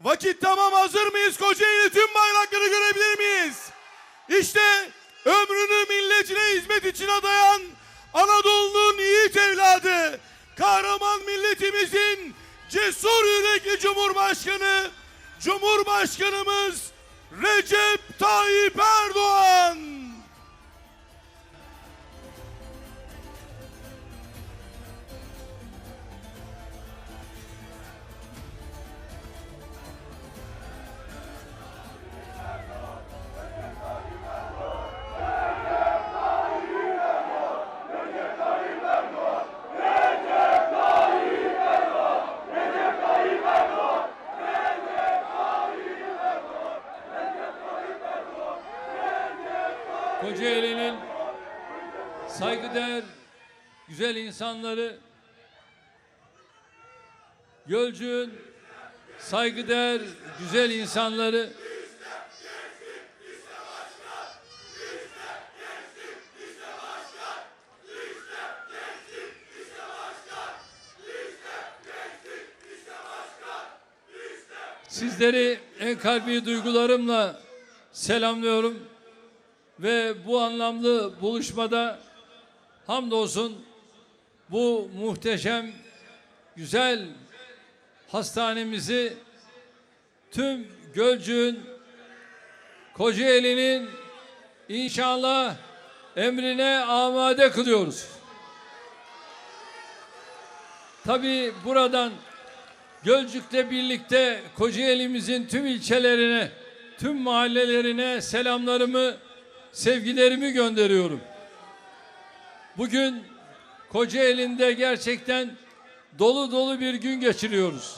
Vakit tamam hazır mıyız? Kocaeli tüm bayrakları görebilir miyiz? İşte ömrünü milletine hizmet için adayan Anadolu'nun yiğit evladı, kahraman milletimizin cesur yürekli Cumhurbaşkanı, Cumhurbaşkanımız Recep Tayyip Erdoğan. Kocaeli'nin saygıdeğer güzel insanları, Gölcük'ün saygıdeğer güzel insanları, Sizleri en kalbi duygularımla selamlıyorum ve bu anlamlı buluşmada hamdolsun bu muhteşem güzel hastanemizi tüm Gölcük'ün Kocaeli'nin inşallah emrine amade kılıyoruz. Tabii buradan Gölcük'le birlikte Kocaeli'mizin tüm ilçelerine, tüm mahallelerine selamlarımı, sevgilerimi gönderiyorum. Bugün Kocaeli'nde gerçekten dolu dolu bir gün geçiriyoruz.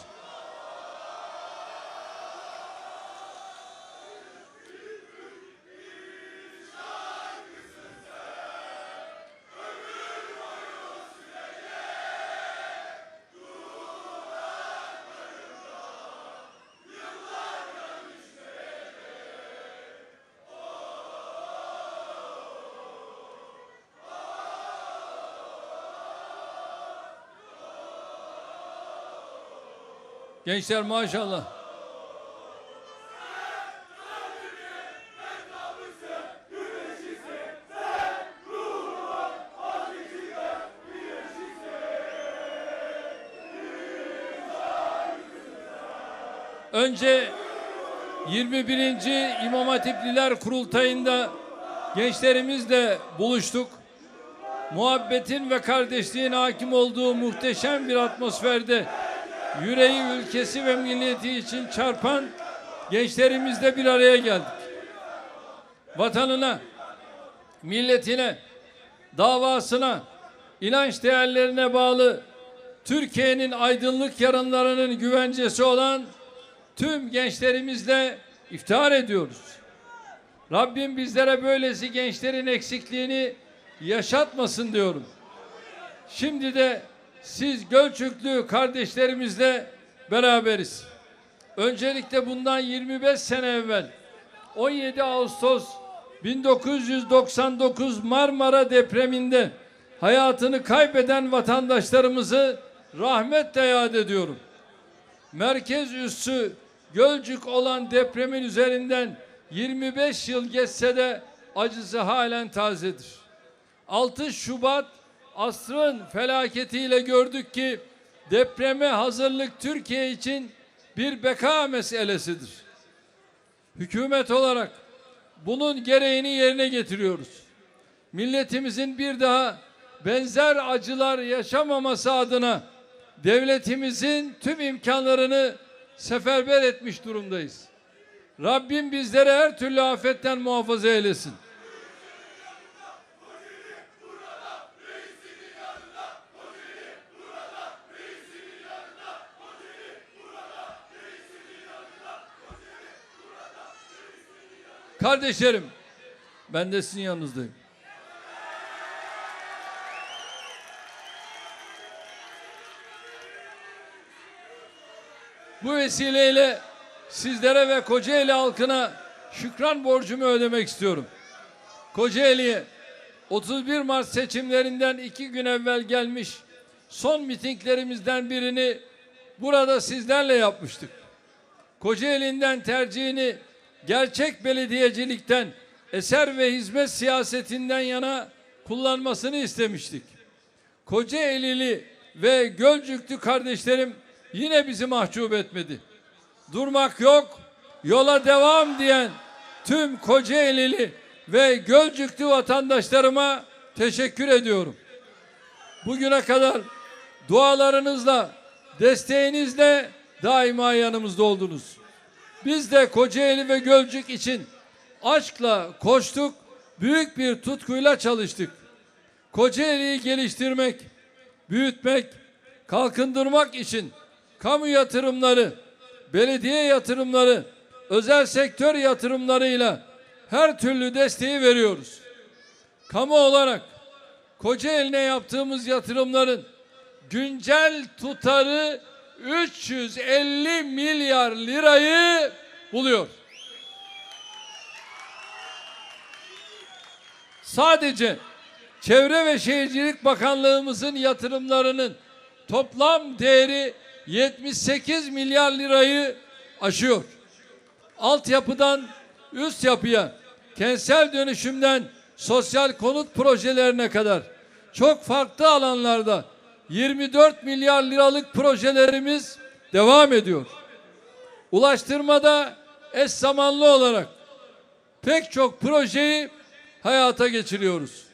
Gençler maşallah. Önce 21. İmam Hatipliler Kurultayı'nda gençlerimizle buluştuk. Muhabbetin ve kardeşliğin hakim olduğu muhteşem bir atmosferde yüreği ülkesi ve milleti için çarpan gençlerimizle bir araya geldik. Vatanına, milletine, davasına, inanç değerlerine bağlı Türkiye'nin aydınlık yarınlarının güvencesi olan tüm gençlerimizle iftihar ediyoruz. Rabbim bizlere böylesi gençlerin eksikliğini yaşatmasın diyorum. Şimdi de siz Gölçüklü kardeşlerimizle beraberiz. Öncelikle bundan 25 sene evvel 17 Ağustos 1999 Marmara depreminde hayatını kaybeden vatandaşlarımızı rahmetle yad ediyorum. Merkez üssü Gölcük olan depremin üzerinden 25 yıl geçse de acısı halen tazedir. 6 Şubat asrın felaketiyle gördük ki depreme hazırlık Türkiye için bir beka meselesidir. Hükümet olarak bunun gereğini yerine getiriyoruz. Milletimizin bir daha benzer acılar yaşamaması adına devletimizin tüm imkanlarını seferber etmiş durumdayız. Rabbim bizleri her türlü afetten muhafaza eylesin. Kardeşlerim, ben de sizin yanınızdayım. Bu vesileyle sizlere ve Kocaeli halkına şükran borcumu ödemek istiyorum. Kocaeli'ye 31 Mart seçimlerinden iki gün evvel gelmiş son mitinglerimizden birini burada sizlerle yapmıştık. Kocaeli'nden tercihini gerçek belediyecilikten, eser ve hizmet siyasetinden yana kullanmasını istemiştik. Kocaelili ve Gölcüklü kardeşlerim yine bizi mahcup etmedi. Durmak yok, yola devam diyen tüm Kocaelili ve Gölcüklü vatandaşlarıma teşekkür ediyorum. Bugüne kadar dualarınızla, desteğinizle daima yanımızda oldunuz. Biz de Kocaeli ve Gölcük için aşkla koştuk, büyük bir tutkuyla çalıştık. Kocaeli'yi geliştirmek, büyütmek, kalkındırmak için kamu yatırımları, belediye yatırımları, özel sektör yatırımlarıyla her türlü desteği veriyoruz. Kamu olarak Kocaeli'ne yaptığımız yatırımların güncel tutarı 350 milyar lirayı buluyor. Sadece Çevre ve Şehircilik Bakanlığımızın yatırımlarının toplam değeri 78 milyar lirayı aşıyor. Altyapıdan üst yapıya, kentsel dönüşümden sosyal konut projelerine kadar çok farklı alanlarda 24 milyar liralık projelerimiz devam ediyor. Ulaştırmada eş zamanlı olarak pek çok projeyi hayata geçiriyoruz.